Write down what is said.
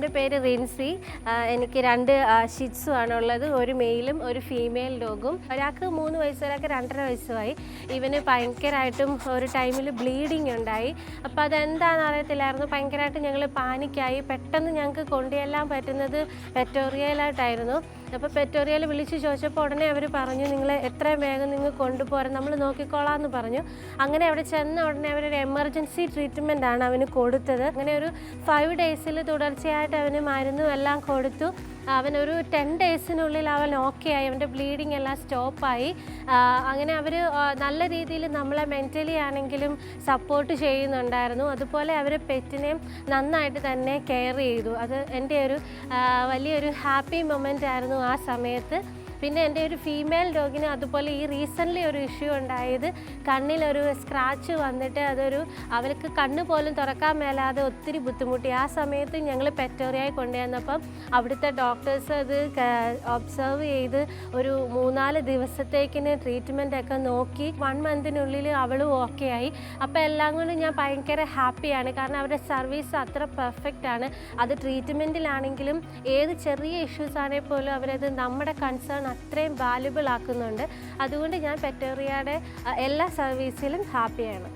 എന്റെ പേര് റിൻസി. എനിക്ക് രണ്ട് ഷിറ്റ്സും ആണുള്ളത്. ഒരു മെയിലും ഒരു ഫീമെയിൽ ഡോഗും ഒരാൾക്ക് മൂന്ന് വയസ്സ് ഒരാൾക്ക് രണ്ടര വയസ്സുമായി. ഇവന് ഭയങ്കരമായിട്ടും ഒരു ടൈമിൽ ബ്ലീഡിങ് ഉണ്ടായി. അപ്പോൾ അതെന്താണെന്ന് അറിയത്തില്ലായിരുന്നു. ഭയങ്കരമായിട്ട് ഞങ്ങൾ പാനിക്കായി. പെട്ടെന്ന് ഞങ്ങൾക്ക് കൊണ്ടുചെല്ലാൻ പറ്റുന്നത് പെറ്റോറിയയിലായിട്ടായിരുന്നു അപ്പോൾ പെറ്റോറിയയിൽ വിളിച്ച് ചോദിച്ചപ്പോൾ ഉടനെ അവർ പറഞ്ഞു നിങ്ങൾ എത്രയും വേഗം നിങ്ങൾ കൊണ്ടുപോരാൻ നമ്മൾ നോക്കിക്കോളാം എന്ന് പറഞ്ഞു. അങ്ങനെ അവിടെ ചെന്ന ഉടനെ അവരൊരു എമർജൻസി ട്രീറ്റ്മെന്റ് ആണ് അവന് കൊടുത്തത്. അങ്ങനെ ഒരു ഫൈവ് ഡേയ്സിൽ തുടർച്ചയായിട്ട് അവന് മരുന്നും എല്ലാം കൊടുത്തു. അവനൊരു ടെൻ ഡേയ്സിനുള്ളിൽ അവൻ ഓക്കെ ആയി. അവന്റെ ബ്ലീഡിങ് എല്ലാം സ്റ്റോപ്പായി അങ്ങനെ അവർ നല്ല രീതിയിൽ നമ്മളെ മെന്റലി ആണെങ്കിലും സപ്പോർട്ട് ചെയ്യുന്നുണ്ടായിരുന്നു. അതുപോലെ അവർ പെറ്റിനെയും നന്നായിട്ട് തന്നെ കെയർ ചെയ്തു. അത് എന്റെ ഒരു വലിയൊരു ഹാപ്പി മൊമെന്റ് ആയിരുന്നു ആ സമയത്ത്. പിന്നെ എന്റെ ഒരു ഫീമെയിൽ ഡോഗിന് അതുപോലെ ഈ റീസെന്റ്ലി ഒരു ഇഷ്യൂ ഉണ്ടായത് കണ്ണിലൊരു സ്ക്രാച്ച് വന്നിട്ട് അതൊരു അവൾക്ക് കണ്ണ് പോലും തുറക്കാൻ മേലാതെ ഒത്തിരി ബുദ്ധിമുട്ടി. ആ സമയത്ത് ഞങ്ങൾ പെറ്റോറിയായി കൊണ്ടുവന്നപ്പം അവിടുത്തെ ഡോക്ടേഴ്സ് അത് ഒബ്സർവ് ചെയ്ത് ഒരു മൂന്നാൽ ദിവസത്തേക്കിന് ട്രീറ്റ്മെന്റ് ഒക്കെ നോക്കി. വൺ മന്തിനുള്ളിൽ അവളും ഓക്കെ ആയി. അപ്പോൾ എല്ലാം കൊണ്ടും ഞാൻ ഭയങ്കര ഹാപ്പിയാണ് കാരണം അവരുടെ സർവീസ് അത്ര പെർഫെക്റ്റ് ആണ്. അത് ട്രീറ്റ്മെന്റിലാണെങ്കിലും ഏത് ചെറിയ ഇഷ്യൂസ് ആണെങ്കിൽ പോലും അവരത് നമ്മുടെ കൺസേൺ അത്രയും വാല്യുബിൾ ആക്കുന്നുണ്ട്. അതുകൊണ്ട് ഞാൻ പെറ്റോറിയയുടെ എല്ലാ സർവീസിലും ഹാപ്പിയാണ്